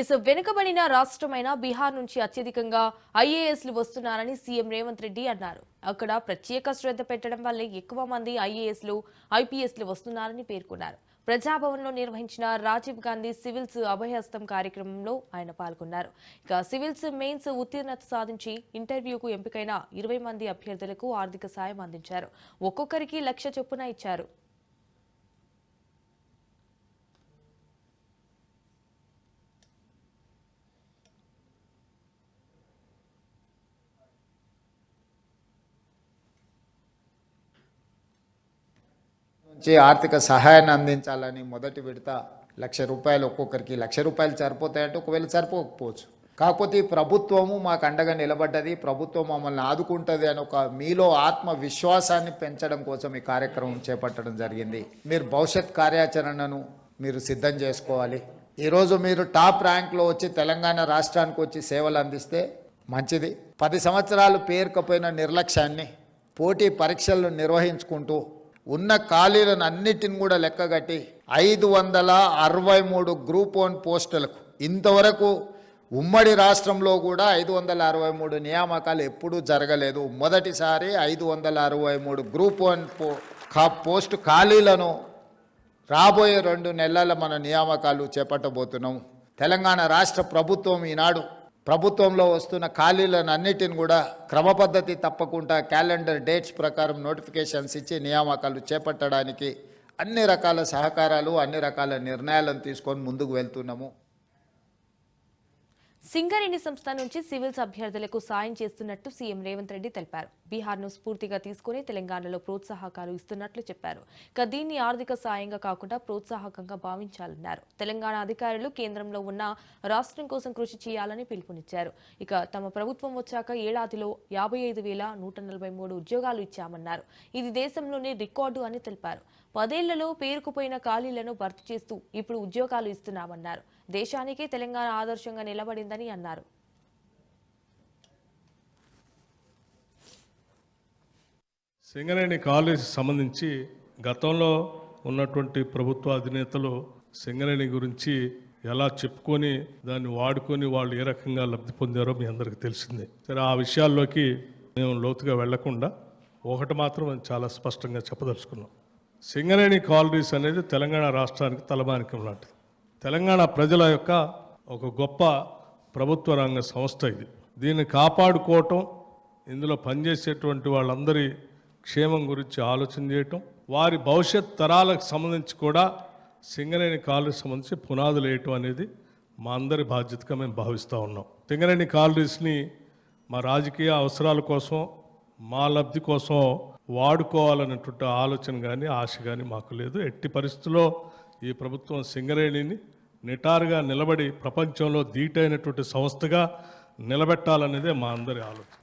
ఇసు వెనుకబడిన రాష్ట్రమైన బీహార్ నుంచి అత్యధికంగా ఐఏఎస్లు వస్తున్నారని సీఎం రేవంత్ రెడ్డి అన్నారు. అక్కడ ప్రత్యేక శ్రద్ధ పెట్టడం వల్లే ఎక్కువ మంది ఐఏఎస్లు ఐపీఎస్లు వస్తున్నారని పేర్కొన్నారు. ప్రజాభవన్లో నిర్వహించిన రాజీవ్ గాంధీ సివిల్స్ అభయహస్తం కార్యక్రమంలో ఆయన పాల్గొన్నారు. ఇక సివిల్స్ మెయిన్స్ ఉత్తీర్ణత సాధించి ఇంటర్వ్యూకు ఎంపికైన ఇరవై మంది అభ్యర్థులకు ఆర్థిక సాయం అందించారు. ఒక్కొక్కరికి లక్ష చొప్పున ఇచ్చారు. నుంచి ఆర్థిక సహాయాన్ని అందించాలని మొదటి విడత లక్ష రూపాయలు ఒక్కొక్కరికి లక్ష రూపాయలు సరిపోతాయంటే ఒకవేళ సరిపోకపోవచ్చు. కాకపోతే ఈ ప్రభుత్వము మాకు అండగా నిలబడ్డది ప్రభుత్వం మమ్మల్ని ఆదుకుంటుంది అని ఒక మీలో ఆత్మవిశ్వాసాన్ని పెంచడం కోసం ఈ కార్యక్రమం చేపట్టడం జరిగింది. మీరు భవిష్యత్ కార్యాచరణను మీరు సిద్ధం చేసుకోవాలి. ఈరోజు మీరు టాప్ ర్యాంక్లో వచ్చి తెలంగాణ రాష్ట్రానికి వచ్చి సేవలు అందిస్తే మంచిది. పది సంవత్సరాలు పేరుకపోయిన నిర్లక్ష్యాన్ని పోటీ పరీక్షలను నిర్వహించుకుంటూ ఉన్న ఖాళీలను అన్నిటిని కూడా లెక్కగట్టి ఐదు వందల అరవై మూడు గ్రూప్ వన్ పోస్టులకు. ఇంతవరకు ఉమ్మడి రాష్ట్రంలో కూడా ఐదు వందల అరవై మూడు నియామకాలు ఎప్పుడూ జరగలేదు. మొదటిసారి ఐదు వందల అరవై మూడు గ్రూప్ వన్ పో కా పోస్టు ఖాళీలను రాబోయే రెండు నెలల మన నియామకాలు చేపట్టబోతున్నాం. తెలంగాణ రాష్ట్ర ప్రభుత్వం ఈనాడు ప్రభుత్వంలో వస్తున్న ఖాళీలను అన్నిటిని కూడా క్రమపద్ధతి తప్పకుండా క్యాలెండర్ డేట్స్ ప్రకారం నోటిఫికేషన్స్ ఇచ్చి నియామకాలు చేపట్టడానికి అన్ని రకాల సహకారాలు అన్ని రకాల నిర్ణయాలను తీసుకొని ముందుకు వెళ్తున్నాము. సింగరేణి సంస్థ నుంచి సివిల్స్ అభ్యర్థులకు సాయం చేస్తున్నట్టు సీఎం రేవంత్ రెడ్డి తెలిపారు. బీహార్ను స్ఫూర్తిగా తీసుకుని తెలంగాణలో ప్రోత్సాహకాలు ఇస్తున్నట్లు చెప్పారు. ఇక దీన్ని ఆర్థిక సాయంగా కాకుండా ప్రోత్సాహకంగా భావించాలన్నారు. తెలంగాణ అధికారులు కేంద్రంలో ఉన్న రాష్ట్రం కోసం కృషి చేయాలని పిలుపునిచ్చారు. ఇక తమ ప్రభుత్వం వచ్చాక ఏడాదిలో యాభై ఐదు వేల నూట నలభై మూడు ఉద్యోగాలు ఇచ్చామన్నారు. ఇది దేశంలోనే రికార్డు అని తెలిపారు. పదేళ్ళలో పేరుకుపోయిన ఖాళీలను భర్తీ చేస్తూ ఇప్పుడు ఉద్యోగాలు ఇస్తున్నామన్నారు. దేశానికే తెలంగాణ ఆదర్శంగా నిలబడిందని అన్నారు. సింగరేణి కాలేజీ సంబంధించి గతంలో ఉన్నటువంటి ప్రభుత్వ అధినేతలు సింగరేణి గురించి ఎలా చెప్పుకొని దాన్ని వాడుకొని వాళ్ళు ఏ రకంగా లబ్ధి పొందారో మీ అందరికీ తెలిసిందే. సరే ఆ విషయాల్లోకి మేము లోతుగా వెళ్ళకుండా ఒకటి మాత్రం చాలా స్పష్టంగా చెప్పదలుచుకున్నాం. సింగరేణి కాలనీస్ అనేది తెలంగాణ రాష్ట్రానికి తలమానికం లాంటిది. తెలంగాణ ప్రజల యొక్క ఒక గొప్ప ప్రభుత్వ రంగ సంస్థ ఇది. దీన్ని కాపాడుకోవటం ఇందులో పనిచేసేటువంటి వాళ్ళందరి క్షేమం గురించి ఆలోచన చేయటం వారి భవిష్యత్ తరాలకు సంబంధించి కూడా సింగరేణి కాలనీకి సంబంధించి పునాదులు వేయటం అనేది మా అందరి బాధ్యతగా మేము భావిస్తూ ఉన్నాం. సింగరేణి కాలనీస్ని మా రాజకీయ అవసరాల కోసం మా లబ్ధి కోసం వాడుకోవాలన్నటువంటి ఆలోచన కానీ ఆశ కానీ మాకు లేదు. ఎట్టి పరిస్థితుల్లో ఈ ప్రభుత్వం సింగరేణిని నిటారుగా నిలబడి ప్రపంచంలో ధీటైనటువంటి సంస్థగా నిలబెట్టాలనేదే మా అందరి ఆలోచన.